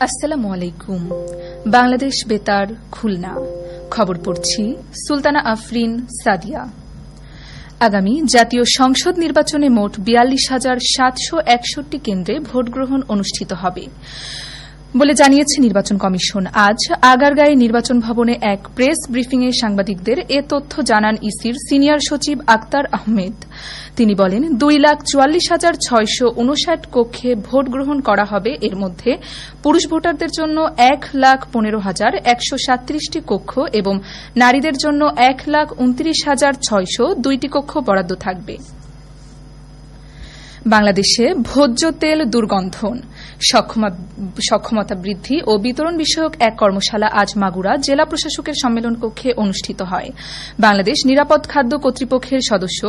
আসসালামু আলাইকুম। বাংলাদেশ বেতার, খুলনা। খবর পড়ছি সুলতানা আফরিন সাদিয়া। আগামী জাতীয় সংসদ নির্বাচনে মোট বিয়াল্লিশ হাজার সাতশো একষট্টি কেন্দ্রে ভোটগ্রহণ অনুষ্ঠিত হবে। বলে জানিয়েছে নির্বাচন কমিশন। আজ আগারগাঁয়ে নির্বাচন ভবনে এক প্রেস ব্রিফিংয়ে সাংবাদিকদের এ তথ্য জানান ইসির সিনিয়র সচিব আক্তার আহমেদ। তিনি বলেন, দুই লাখ চুয়াল্লিশ হাজার ছয়শো উনষাট কক্ষে ভোট গ্রহণ করা হবে। এর মধ্যে পুরুষ ভোটারদের জন্য এক লাখ পনেরো হাজার একশো সাত্রিশটি কক্ষ এবং নারীদের জন্য এক লাখ উনত্রিশ হাজার ছয়শো দুইটি কক্ষ বরাদ্দ থাকবে। বাংলাদেশে ভোজ্য তেল দুর্গন্ধন। সক্ষমতা বৃদ্ধি ও বিতরণ বিষয়ক এক কর্মশালা আজ মাগুরা জেলা প্রশাসকের সম্মেলন কক্ষে অনুষ্ঠিত হয়। বাংলাদেশ নিরাপদ খাদ্য কর্তৃপক্ষের সদস্য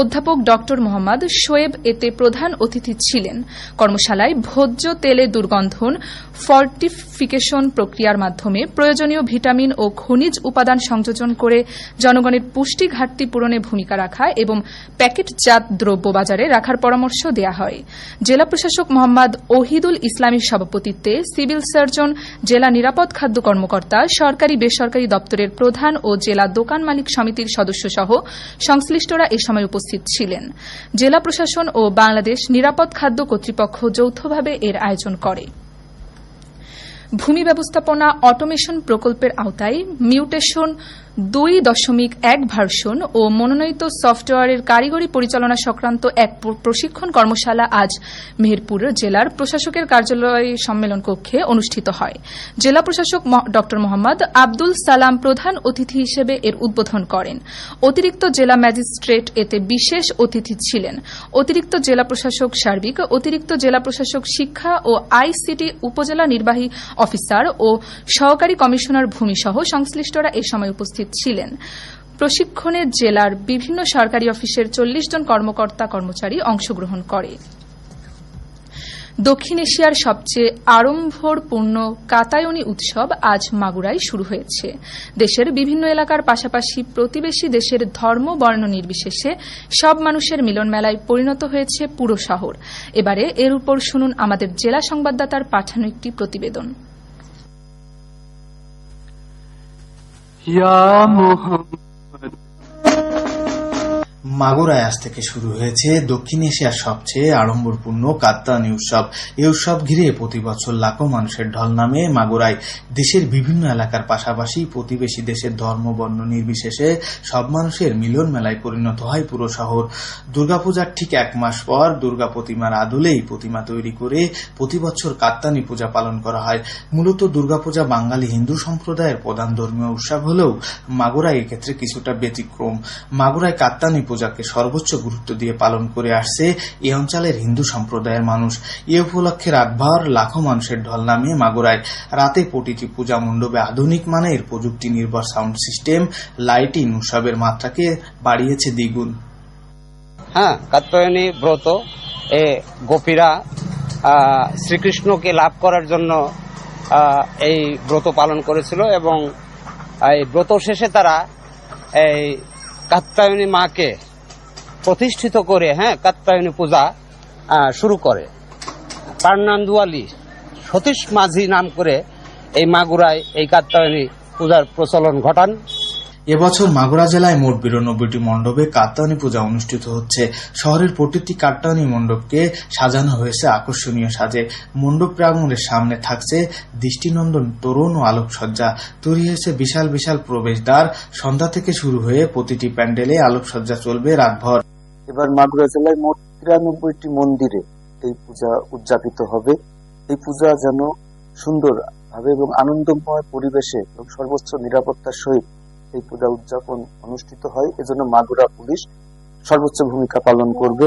অধ্যাপক ড মোহাম্মদ শোয়েব এতে প্রধান অতিথি ছিলেন। কর্মশালায় ভোজ্য তেলে দুর্গন্ধন, ফর্টিফিকেশন প্রক্রিয়ার মাধ্যমে প্রয়োজনীয় ভিটামিন ও খনিজ উপাদান সংযোজন করে জনগণের পুষ্টি ঘাটতি পূরণে ভূমিকা রাখা এবং প্যাকেটজাত দ্রব্য বাজারে রাখার পরামর্শ দেওয়া হয়। জেলা প্রশাসক মোহাম্মদ ওহিদুল ইসলামীর সভাপতিত্বে সিভিল সার্জন, জেলা নিরাপদ খাদ্য কর্মকর্তা, সরকারি বেসরকারি দপ্তরের প্রধান ও জেলা দোকান মালিক সমিতির সদস্য সহ সংশ্লিষ্টরা এ সময় উপস্থিত ছিলেন। জেলা প্রশাসন ও বাংলাদেশ নিরাপদ খাদ্য কর্তৃপক্ষ যৌথভাবে এর আয়োজন করে। ভূমি ব্যবস্থাপনা অটোমেশন প্রকল্পের আওতায় মিউটেশন দুই দশমিক এক ভার্সন ও মনোনীত সফটওয়্যারের কারিগরি পরিচালনা সংক্রান্ত এক প্রশিক্ষণ কর্মশালা আজ মেহেরপুর জেলার প্রশাসকের কার্যালয় সম্মেলন কক্ষে অনুষ্ঠিত হয়। জেলা প্রশাসক ড. মোহাম্মদ আব্দুল সালাম প্রধান অতিথি হিসেবে এর উদ্বোধন করেন। অতিরিক্ত জেলা ম্যাজিস্ট্রেট এতে বিশেষ অতিথি ছিলেন। অতিরিক্ত জেলা প্রশাসক সার্বিক, অতিরিক্ত জেলা প্রশাসক শিক্ষা ও আইসিটি উপজেলা নির্বাহী অফিসার ও সহকারী কমিশনার ভূমিসহ সংশ্লিষ্টরা এ সময় উপস্থিত ছিলেন। প্রশিক্ষণে জেলার বিভিন্ন সরকারি অফিসের চল্লিশ জন কর্মকর্তা কর্মচারী অংশগ্রহণ করে। দক্ষিণ এশিয়ার সবচেয়ে আড়ম্বরপূর্ণ কাতায়নী উৎসব আজ মাগুরায় শুরু হয়েছে। দেশের বিভিন্ন এলাকার পাশাপাশি প্রতিবেশী দেশের ধর্ম, বর্ণ নির্বিশেষে সব মানুষের মিলন মেলায় পরিণত হয়েছে পুরো শহর। এবারে এর উপর শুনুন আমাদের জেলা সংবাদদাতার পাঠানো একটি প্রতিবেদন। ইয়া মোহাম্মদ মাগুরায় আজ থেকে শুরু হয়েছে দক্ষিণ এশিয়ার সবচেয়ে আড়ম্বরপূর্ণ কাত্তানি উৎসব। এই উৎসব ঘিরে প্রতি বছর লাখো মানুষের ঢল নামে মাগুরায়। দেশের বিভিন্ন এলাকার পাশাপাশি প্রতিবেশী দেশের ধর্ম, বর্ণ নির্বিশেষে সব মানুষের মিলন মেলায় পরিণত হয় পুরো শহর। দুর্গাপূজার ঠিক এক মাস পর দুর্গা প্রতিমার আদলেই প্রতিমা তৈরি করে প্রতি বছর কাত্তানি পূজা পালন করা হয়। মূলত দুর্গাপূজা বাঙালি হিন্দু সম্প্রদায়ের প্রধান ধর্মীয় উৎসব হলেও মাগুরায় এক্ষেত্রে কিছুটা ব্যতিক্রম। মাগুরায় কাত্তানি পূজাকে সর্বোচ্চ গুরুত্ব দিয়ে পালন করে আসছে এই অঞ্চলের হিন্দু সম্প্রদায়ের মানুষ। এ উপলক্ষে রাতভর লাখো মানুষের ঢল নামিয়ে মাগুরায়। রাতে প্রতিটি পূজা মণ্ডপে আধুনিক মানের প্রযুক্তি নির্ভর সাউন্ড সিস্টেম, লাইটিং উৎসবের মাত্রাকে বাড়িয়েছে দ্বিগুণ। হ্যাঁ কাত্যায়নী ব্রত, এ গোপীরা শ্রীকৃষ্ণকে লাভ করার জন্য এই ব্রত পালন করেছিল এবং এই ব্রত শেষে তারা এই কাত্যায়নী মাকে প্রতিষ্ঠিত করে হ্যাঁ কাত্তায়নী পূজা শুরু করে। পার্নান্দুয়ালি সতীশ মাঝি নাম করে এই মাগুরায় এই কাত্তায়নী পূজার প্রচলন ঘটান। এবছর মাগুরা জেলায় মোট বিরানব্বইটি মণ্ডপে কাত্তায়নী পূজা অনুষ্ঠিত হচ্ছে। শহরের প্রতিটি কাত্তায়নী মণ্ডপকে সাজানো হয়েছে আকর্ষণীয় সাজে। মণ্ডপ প্রাঙ্গণের সামনে থাকছে দৃষ্টিনন্দন তরুণ ও আলোকসজ্জা। তৈরি হয়েছে বিশাল বিশাল প্রবেশদ্বার। সন্ধ্যা থেকে শুরু হয়ে প্রতিটি প্যান্ডেলে আলোকসজ্জা চলবে রাতভর। এবার মাগুরা জেলায় মোট তিরানব্বইটি মন্দিরে এই পূজা উদযাপিত হবে। এই পূজা যেন সুন্দর ভাবে এবং আনন্দময় পরিবেশে এবং সর্বোচ্চ নিরাপত্তার সহিত এই পূজা উদযাপন অনুষ্ঠিত হয়। এজন্য মাগুরা পুলিশ সর্বোচ্চ ভূমিকা পালন করবে।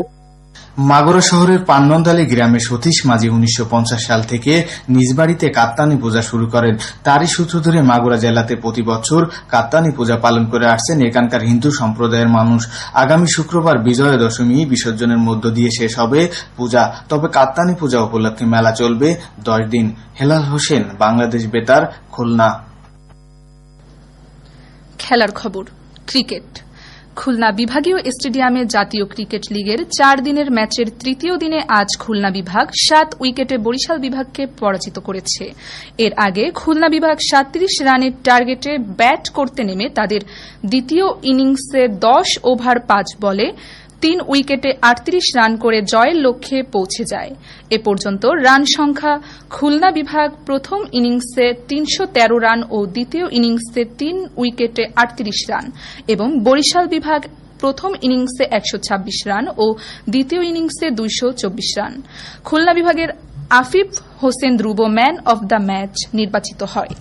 মাগুরা শহরের পান্নন্দালি গ্রামে সতীশ মাঝি উনিশশো পঞ্চাশ সাল থেকে নিজ বাড়িতে কাত্তানি পূজা শুরু করেন। তারই সূত্র ধরে মাগুরা জেলাতে প্রতি বছর কাত্তানি পূজা পালন করে আসছেন এখানকার হিন্দু সম্প্রদায়ের মানুষ। আগামী শুক্রবার বিজয়া দশমী বিসর্জনের মধ্য দিয়ে শেষ হবে পূজা। তবে কাত্তানি পূজা উপলক্ষে মেলা চলবে দশ দিন। হেলাল হোসেন, বাংলাদেশ বেতার, খুলনা। খেলার খবর, ক্রিকেট। খুলনা বিভাগীয় স্টেডিয়ামে জাতীয় ক্রিকেট লিগের চার দিনের ম্যাচের তৃতীয় দিনে আজ খুলনা বিভাগ সাত উইকেটে বরিশাল বিভাগকে পরাজিত করেছে। এর আগে খুলনা বিভাগ সাত্রিশ রানের টার্গেটে ব্যাট করতে নেমে তাদের দ্বিতীয় ইনিংসে দশ ওভার পাঁচ বলে তিন উইকেটে আটত্রিশ রান করে জয়ের লক্ষ্যে পৌঁছে যায়। এ পর্যন্ত রান সংখ্যা খুলনা বিভাগ প্রথম ইনিংসে তিনশো তেরো রান ও দ্বিতীয় ইনিংসে তিন উইকেটে আটত্রিশ রান এবং বরিশাল বিভাগ প্রথম ইনিংসে একশো ছাব্বিশ রান ও দ্বিতীয় ইনিংসে দুইশো চব্বিশ রান। খুলনা বিভাগের Afif Hossain Dhruba man of the match নির্বাচিত হয়।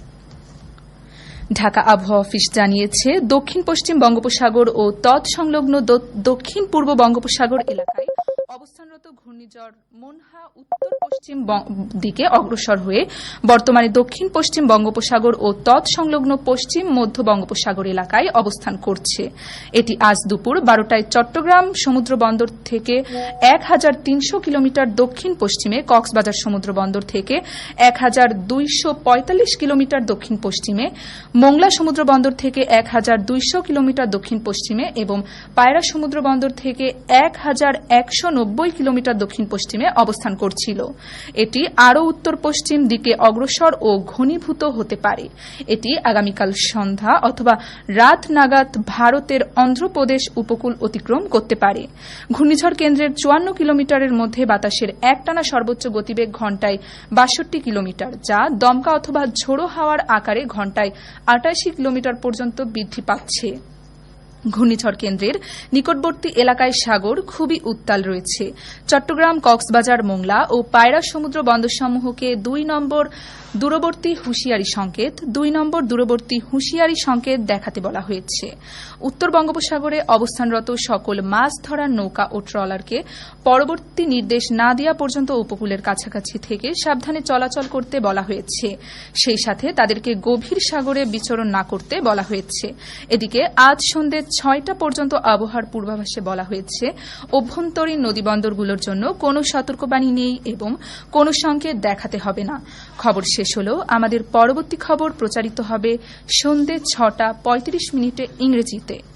ঢাকা আবহাওয়া অফিস জানিয়েছে দক্ষিণ পশ্চিম বঙ্গোপসাগর ও তৎসংলগ্ন দক্ষিণ পূর্ব বঙ্গোপসাগর এলাকায় অবস্থানরত ঘূর্ণিঝড় মনহা উত্তর পশ্চিম দিকে অগ্রসর হয়ে বর্তমানে দক্ষিণ পশ্চিম বঙ্গোপসাগর ও তৎসংলগ্ন পশ্চিম মধ্য বঙ্গোপসাগর এলাকায় অবস্থান করছে। এটি আজ দুপুর বারোটায় চট্টগ্রাম সমুদ্র বন্দর থেকে এক হাজার তিনশো কিলোমিটার দক্ষিণ পশ্চিমে, কক্সবাজার সমুদ্র বন্দর থেকে এক হাজার দুইশো পঁয়তাল্লিশ কিলোমিটার দক্ষিণ পশ্চিমে, মোংলা সমুদ্র বন্দর থেকে এক হাজার দুইশো কিলোমিটার দক্ষিণ পশ্চিমে এবং পায়রা সমুদ্র বন্দর থেকে এক হাজার একশো নব্বই কিলোমিটার দক্ষিণ পশ্চিমে অবস্থান করছিল। এটি আরও উত্তর পশ্চিম দিকে অগ্রসর ও ঘনীভূত হতে পারে। এটি আগামীকাল সন্ধ্যা অথবা রাত নাগাদ ভারতের অন্ধ্রপ্রদেশ উপকূল অতিক্রম করতে পারে। ঘূর্ণিঝড় কেন্দ্রের চুয়ান্ন কিলোমিটারের মধ্যে বাতাসের একটানা সর্বোচ্চ গতিবেগ ঘন্টায় বাষট্টি কিলোমিটার, যা দমকা অথবা ঝোড়ো হাওয়ার আকারে ঘন্টায় আটাশি কিলোমিটার পর্যন্ত বৃদ্ধি পাচ্ছে। ঘূর্ণিঝড় কেন্দ্রের নিকটবর্তী এলাকায় সাগর খুবই উত্তাল রয়েছে। চট্টগ্রাম, কক্সবাজার, মোংলা ও পায়রা সমুদ্র বন্দরসমূহকে দুই নম্বর দূরবর্তী হুঁশিয়ারি সংকেত, দুই নম্বর দূরবর্তী হুঁশিয়ারি সংকেত দেখাতে বলা হয়েছে। উত্তর বঙ্গোপসাগরে অবস্থানরত সকল মাছ ধরার নৌকা ও ট্রলারকে পরবর্তী নির্দেশ না দেওয়া পর্যন্ত উপকূলের কাছাকাছি থেকে সাবধানে চলাচল করতে বলা হয়েছে। সেই সাথে তাদেরকে গভীর সাগরে বিচরণ না করতে বলা হয়েছে। এদিকে আজ সন্ধ্যে ছয়টা পর্যন্ত আবহাওয়ার পূর্বাভাসে বলা হয়েছে, অভ্যন্তরীণ নদীবন্দরগুলোর জন্য কোনো সতর্কবাণী নেই এবং কোনো সংকেত দেখাতে হবে না। খবর শেষ হল। আমাদের পরবর্তী খবর প্রচারিত হবে সন্ধ্যে ছটা পঁয়ত্রিশ মিনিটে ইংরেজিতে।